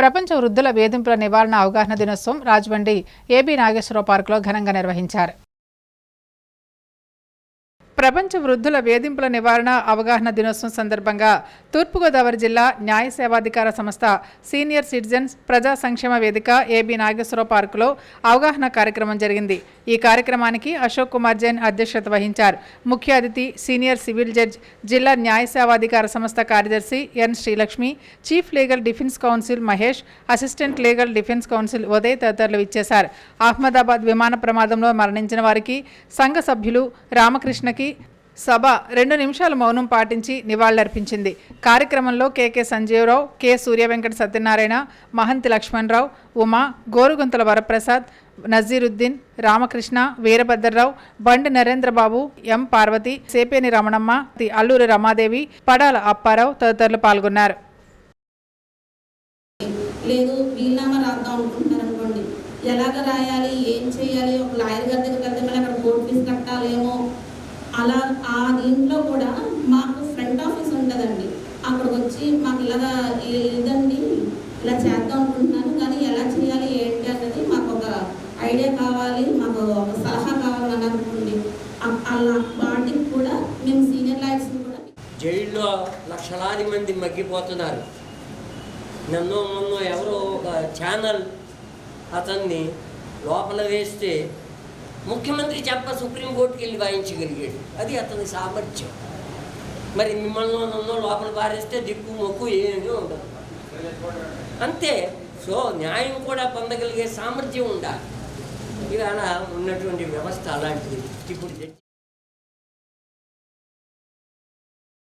ప్రపంచ వృద్ధుల వేధింపుల నివారణ అవగాహన దినోత్సవం రాజమండ్రి ఏబీ నాగేశ్వరరావు పార్కులో ఘనంగా నిర్వహించారు. ప్రపంచ వృద్ధుల వేధింపుల నివారణ అవగాహన దినోత్సవం సందర్భంగా తూర్పుగోదావరి జిల్లా న్యాయ సేవాధికార సంస్థ సీనియర్ సిటిజన్స్ ప్రజా సంక్షేమ వేదిక ఏబీ నాగేశ్వరరావు పార్కులో అవగాహన కార్యక్రమం జరిగింది. ఈ కార్యక్రమానికి అశోక్ కుమార్ జైన్ అధ్యక్షత వహించారు. ముఖ్య అతిథి సీనియర్ సివిల్ జడ్జ్ జిల్లా న్యాయ సేవాధికార సంస్థ కార్యదర్శి N Srilakshmi chief legal defence counsel Mahesh assistant legal defence counsel Uday తదితరులు ఇచ్చేశారు అహ్మదాబాద్ విమాన ప్రమాదంలో మరణించిన వారికి సంఘ సభ్యులు రామకృష్ణకి సభ రెండు నిమిషాల మౌనం పాటించి నివాళులర్పించింది. కార్యక్రమంలో KK Sanjeevarao K. Suryavenkata Satyanarayana Mahanti Lakshmanarao Uma Gorugunthala Varaprasad Naziruddin Ramakrishna Veerabhadrarao Bandi Narendrababu M. Parvati సేపేని Ramanamma Alluri Ramadevi Padala Apparao తదితరులు పాల్గొన్నారు. లేదు రాద్దాం అనుకుంటున్నారు అనుకోండి ఎలాగ రాయాలి ఏం చేయాలి ఒక లాయర్ ఆ దీంట్లో కూడా మాకు ఫ్రంట్ ఆఫీస్ ఉంటుందండి. అక్కడికి వచ్చి మాకు ఇలాగా ఇదండి ఇలా చేద్దాం అనుకుంటున్నాను కానీ ఎలా చేయాలి ఏంటి అన్నది మాకు ఒక ఐడియా కావాలి మాకు ఒక సలహా కావాలని అనుకోండి. అలా వాటికి కూడా మేము సీనియర్ లాయర్స్ కూడా జైల్లో లక్షలాది మంది మగ్గిపోతున్నారు. నన్ను మొన్న ఎవరో ఒక ఛానల్ అతన్ని లోపల వేస్తే ముఖ్యమంత్రి చెప్ప సుప్రీంకోర్టుకి వెళ్ళి వాయించగలిగాడు. అది అతని సామర్థ్యం. మరి మిమ్మల్ని నన్ను లోపల పారేస్తే దిక్కు మొక్కు ఏమీ ఉండదు. అంతే. సో న్యాయం కూడా పొందగలిగే సామర్థ్యం ఉండాలి. ఇవాళ ఉన్నటువంటి వ్యవస్థ అలాంటిది. ఇప్పుడు